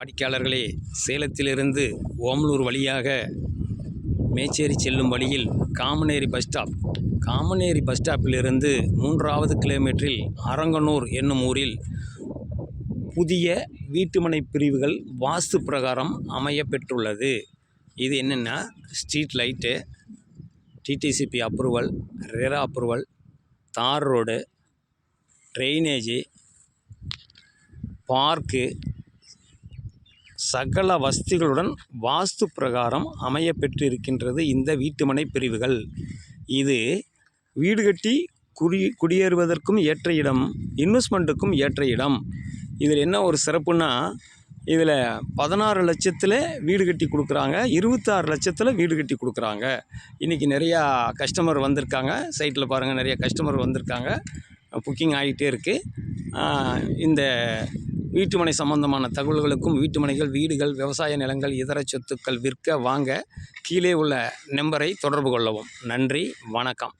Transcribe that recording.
வாடிக்கையாளர்களே சேலத்திலிருந்து ஓமலூர் வழியாக மேச்சேரி செல்லும் வழியில் Kamaneri bus stop. Kamaneri bus ஸ்டாப்பிலிருந்து மூன்றாவது கிலோமீட்டரில் அரங்கனூர் என்னும் ஊரில் புதிய வீட்டுமனை பிரிவுகள் வாஸ்து பிரகாரம் அமைய பெற்றுள்ளது இது என்னென்னா street light DTCP approval RERA approval தார் ரோடு ட்ரைனேஜு பார்க்கு சகல வசதிகளுடன் வாஸ்து பிரகாரம் அமைய பெற்றிருக்கின்றது இந்த வீட்டுமனை பிரிவுகள். இது வீடு கட்டி குடி குடியேறுவதற்கும் ஏற்ற இடம் இன்வெஸ்ட்மெண்ட்டுக்கும் ஏற்ற இடம். இதில் என்ன ஒரு சிறப்புன்னா இதில் பதினாறு லட்சத்தில் வீடு கட்டி கொடுக்குறாங்க இருபத்தாறு லட்சத்தில் வீடு கட்டி கொடுக்குறாங்க. இன்றைக்கி நிறையா கஸ்டமர் வந்திருக்காங்க. சைட்டில் பாருங்கள் நிறைய கஸ்டமர் வந்திருக்காங்க. புக்கிங் ஆகிட்டே இருக்குது இந்த வீட்டுமனை சம்பந்தமான தகவல்களுக்கும் வீட்டுமனைகள் வீடுகள் விவசாய நிலங்கள் இதர சொத்துக்கள் விற்க வாங்க கீழே உள்ள நம்பரை தொடர்பு கொள்ளவும். நன்றி வணக்கம்.